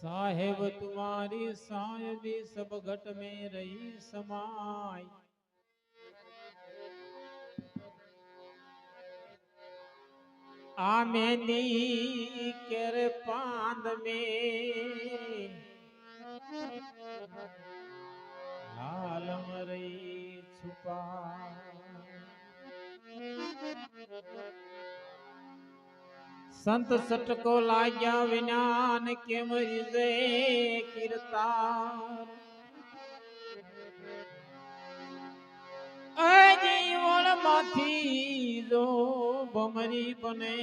साहेब तुम्हारी साहेबी सब घट में रही समाय आ मेहंदी केर पांद में लाल मरई छुपा સંત સટકો લાગ્યા વિજ્ઞાન કેમ રીઝે કીર્તાર? એ જીવનમાંથી જો ભમરી બને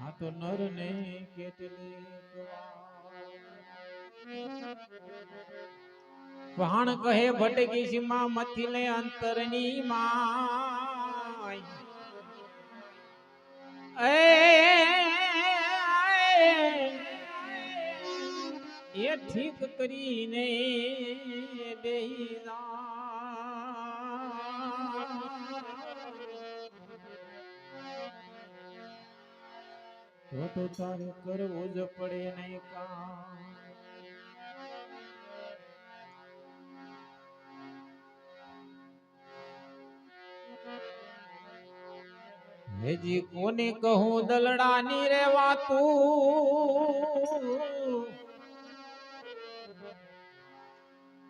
આ તો નર ને કેટલી વહાણ કહે, ભટકી સીમા મથી લે અંતરની માય એ ઠીક કરીને બેહી. તો તો તારે કરવું જ પડે નહીં કામ હેજી કોને કહું દલડાની રે વાતું?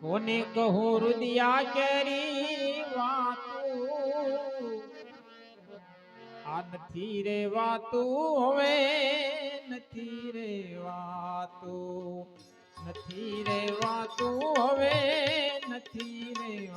કોને કહું રુદિયા કેરી વાતું? આ નથી રે વાતું, હવે નથી રે વાતું. નથી રે વાતું, હવે નથી રે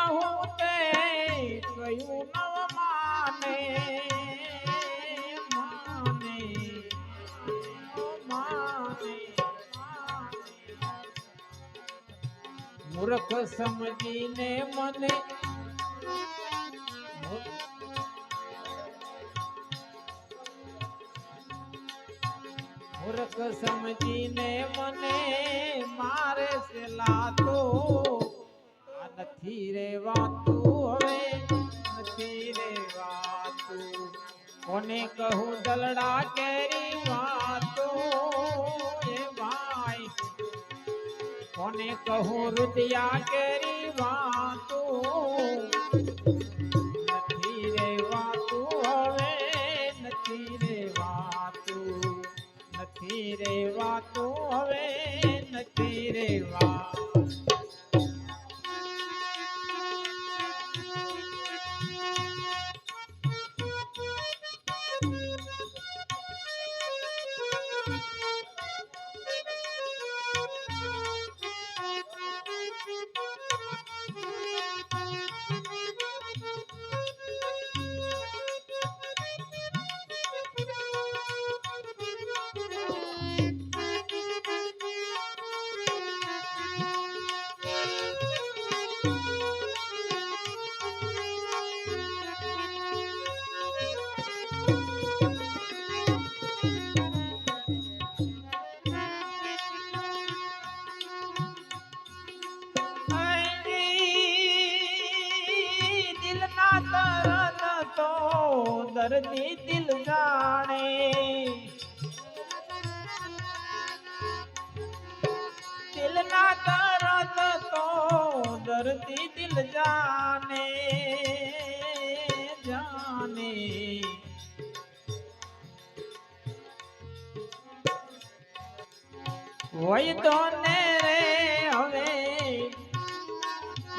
કહું તે કયું ન માને મૂર્ખ સમજીને મને મૂર્ખ સમજીને મને મારે સેલા આ નથી રેવાતું હવે નથી રેવાતું કોને કહું દલડા કેરી વાતો, એ ભાઈ. કોને કહું રુદિયા કેરી વાતો દર્દી દિલ જાણે. દિલના કરત તો દર્દી દિલ જાણે જાણે. વય તો ને રે હવે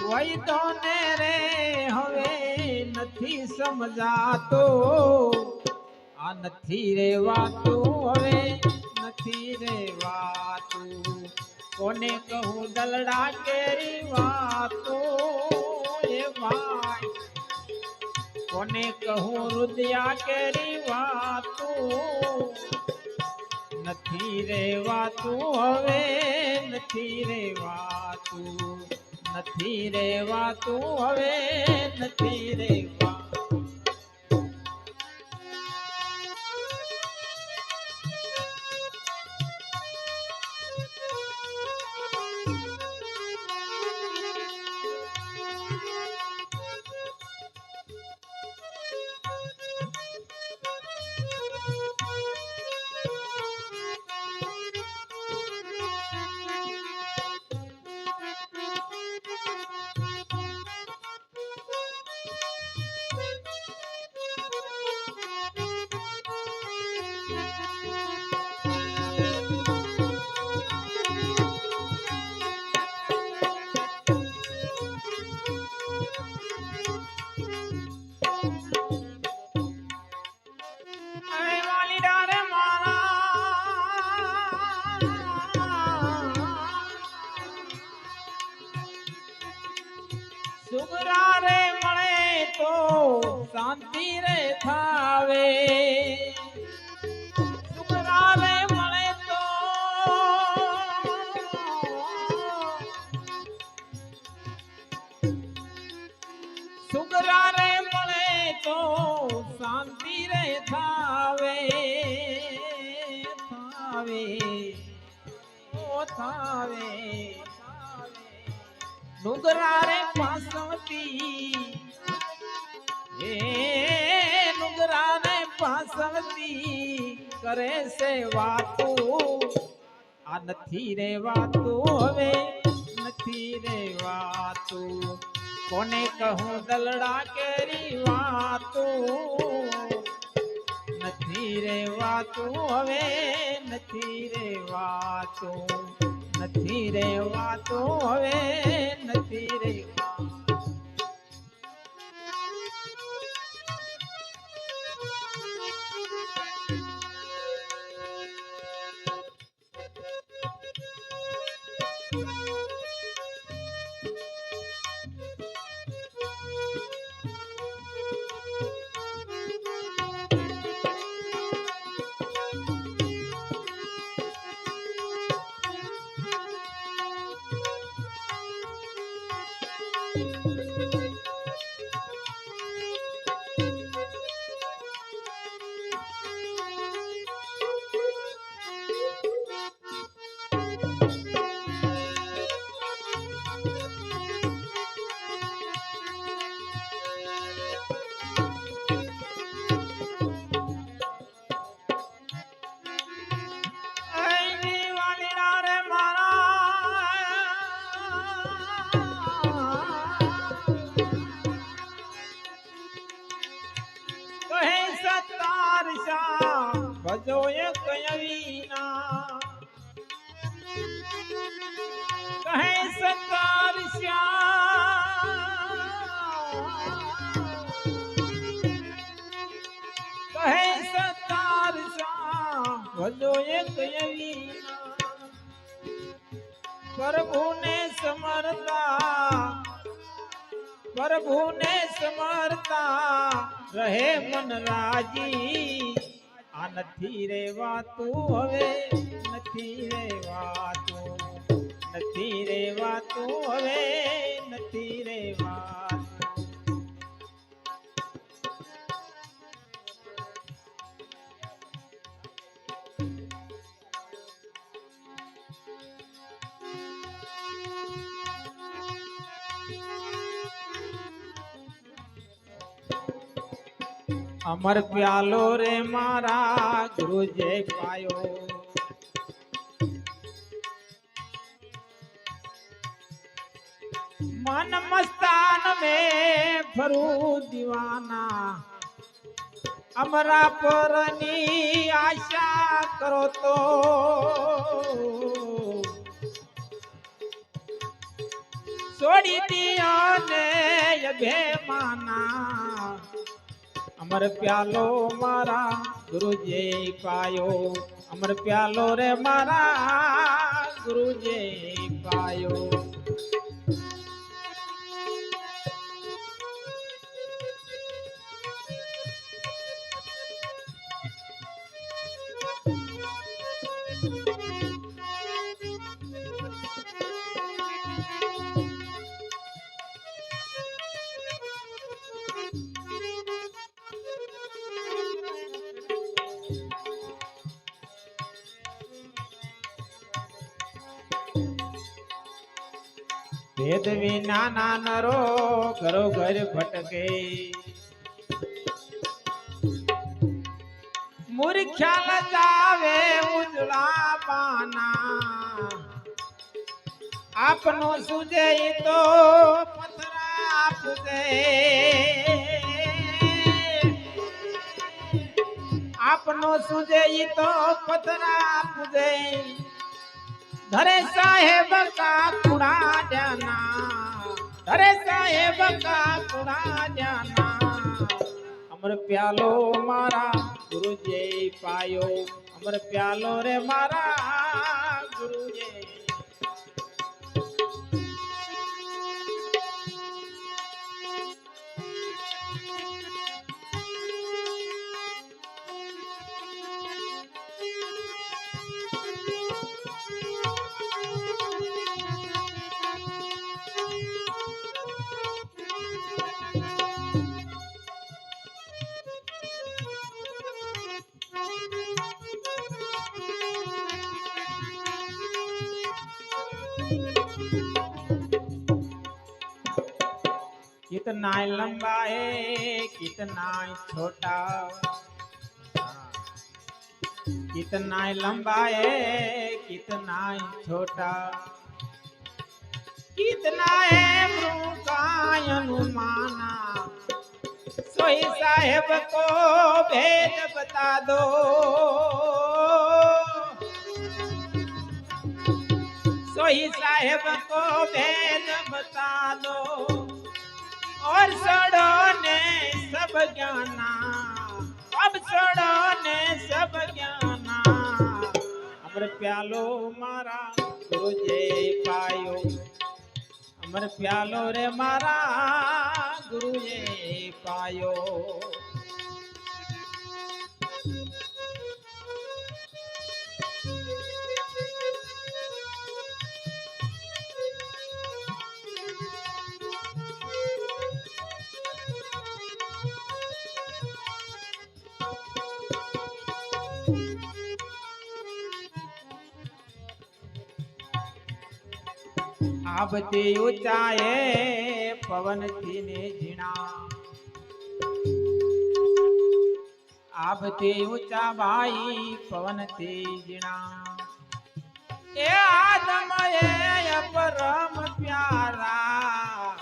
વૈદો ને રે હવે. નથી સમજાતો. આ નથી રેવાતું, હવે નથી રેવાતું. કોને કહું દલડા કેરી વાતો? એ ભાઈ, કોને કહું રુદિયા કેરી વાતો? નથી રેવાતું, હવે નથી રેવાતું. નથી રેવાતું, હવે નથી રેવાતું નથી રેવાતું હવે, નથી રેવાતું કોને કહું દલડા કેરી વાતો? નથી રેવાતું હવે, નથી રેવાતું નથી રેવાતું હવે, નથી રેવાતું ભજો એક કયવીના પ્રભુને સમરતા પ્રભુને સમરતા રહે મન રાજી. આ નથી રેવાતું હવે, નથી રેવાતું નથી રેવાતું હવે, નથી રેવાતું અમર પ્યાલો રે મારા, ગુરુજે પાયો. મન મસ્તાન में ફરું દીવાના. અમરા પરની આશા કરો તો. છોડી દિયો ને અભિમાના. અમર પ્યાલો મારા ગુરુજી પાયો. અમર પ્યાલો રે મારા ગુરુજી પાયો. ભેદ વિના ના નરો ઘરો ઘર ભટકે. મૂર્ખ્યા લજાવે ઉજળા પાના. આપનો સુજે તો પથરા આપજે. આપનો સુજે તો પથરા આપજે. ધરે સાહેબ કા કુડા જાના ધરે સાહેબ કા કુડા જાના અમર પ્યાલો મારા ગુરુજી પાયો, અમર પ્યાલો રે મારા ગુરુજી कितना लंबा है, कितना छोटा। कितना लंबा है, कितना छोटा। कितना है अनुमाना सोई साहेब को भेद बता दो। सोई साहेब को भेद बता दो। और सड़ो ने सब ज्ञाना अब सड़ो ने सब ज्ञाना अमर प्यालो मारा गुरुजे पायो अमर प्यालो रे मारा गुरुजे पायो આબથી ઊંચાએ પવનથી ને ઝીણા આબથી ઊંચા ભાઈ પવનથી ઝીણા એ આદમ એ પરમ પ્યારા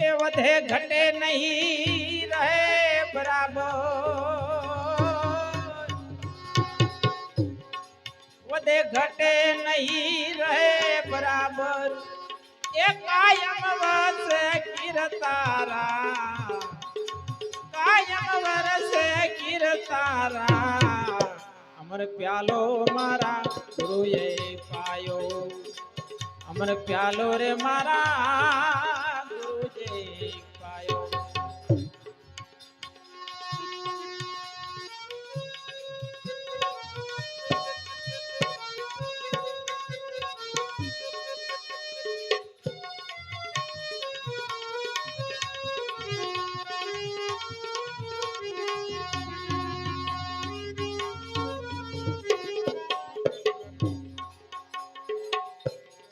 એ વધે ઘટે નહીં રહે બરાબર વધે ઘટે નહીં રહે બરાબર. એ કાયમ વસે કિરતારા કાયમ વરસે કિરતારા અમર પ્યાલો મારા ગુરુએ પાયો. અમર પ્યાલો રે મારા.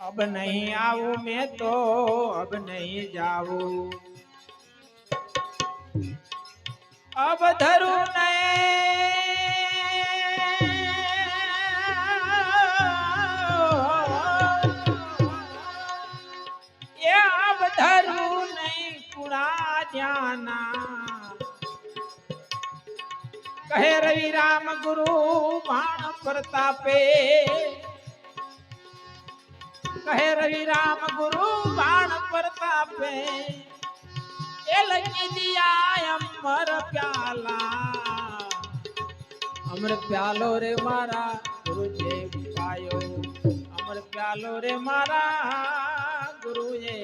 अब नहीं आऊँ मैं तो अब नहीं जाऊँ। अब धरू ये अब धरू नहीं कुड़ा जाना कहे रवि राम गुरु बाण प्रतापे। કહે રવિ રામ, ગુરુ બાણ પ્રતાપે એ લખી દિયા અમર પ્યાલા. અમર પ્યાલો રે મારા ગુરુજે પાયો અમર પ્યાલો રે મારા, ગુરુએ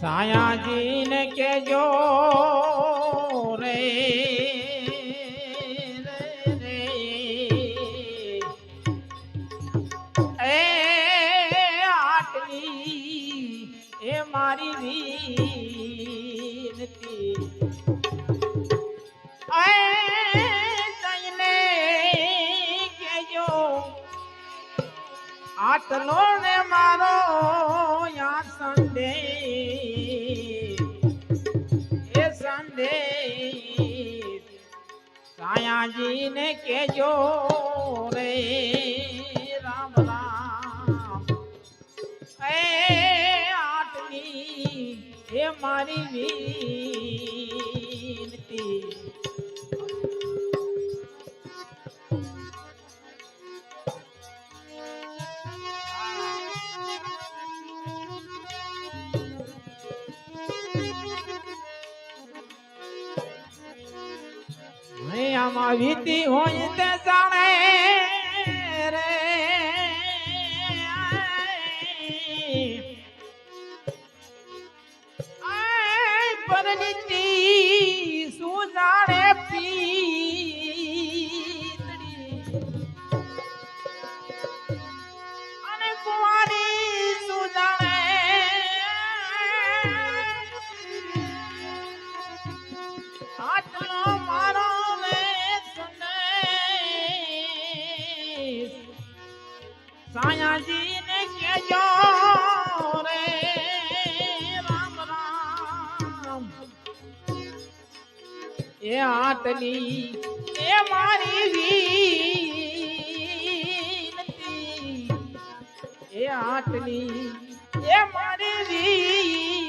સાયાજી ને કેજો રે. એ આટલી એ મારી વિનતી એ તઈને કેજો, આટલો ને મારો સાયાજી ને કેજો રે રામ રામ. એ આટલી એ મારી વિનતી આમાં વીતી હોય તે જાણે રે. સંદેશ સાયાજી ને કેજો રે, રામ રામ. એ આટલી, એ મારી વીનતી. એ આટલી, એ મારી વી